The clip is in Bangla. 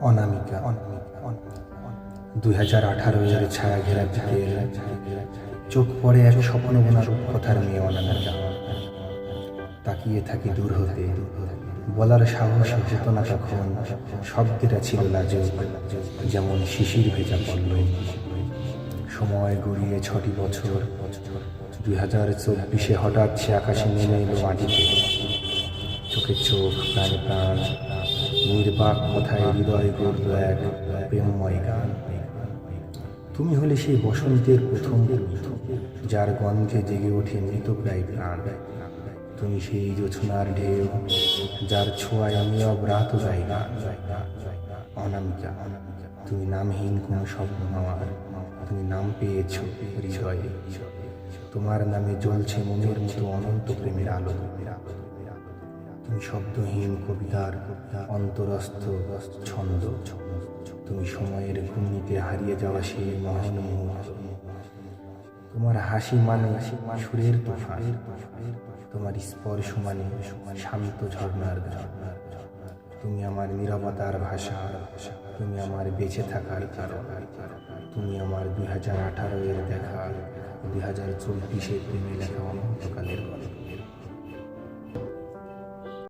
অনামিকা। দুই হাজার আঠারো এর ছায়া ঘেরা বিকেল। চোখ পড়ে এক স্বপ্ন বোনা রূপকথার মেয়ে অনামিকা। তাকিয়ে থাকি দূর হতে। বলার সাহস হতো না তখন শব্দেরা ছিল লাজুক, যেমন শিশির ভেজা পড়ল সময় গড়িয়ে ছটি বছর। দুই হাজার চব্বিশে হঠাৎ সে আকাশে নেমে এলো মাটিতে। চোখে চোখ, প্রাণে প্রাণ। নির্বাক কথায় হৃদয় গড়ল এক প্রেমময় গান। তুমি হলে সেই বসন্তের প্রথম যার গন্ধে জেগে ওঠে মৃত প্রায় প্রাণ। তুমি সেই জোছনার ঢেউ, যার ছোঁয়ায় আমি অব্রাহত যাই না। অনামিকা, তুমি নামহীন কোনো স্বপ্ন আমার। তুমি নাম পেয়েছ হৃদয়ে তোমার নামে জ্বলছে মনের মতো অনন্ত প্রেমের আলো। শব্দহীন কবিতার অন্তরস্থ ছন্দ। তুমি সময়ের ঘূর্ণিতে হারিয়ে যাওয়া সেই মহান তোমার হাসি মানে সুরের তুফান। তোমার স্পর্শ মানে শান্ত ঝর্ণার গান তুমি আমার নিরবতার ভাষা। তুমি আমার বেঁচে থাকার কারণ তুমি আমার দুই হাজার আঠারো এর দেখা। দুই হাজার চব্বিশে প্রেমে লেখা অনন্তকালের গল্প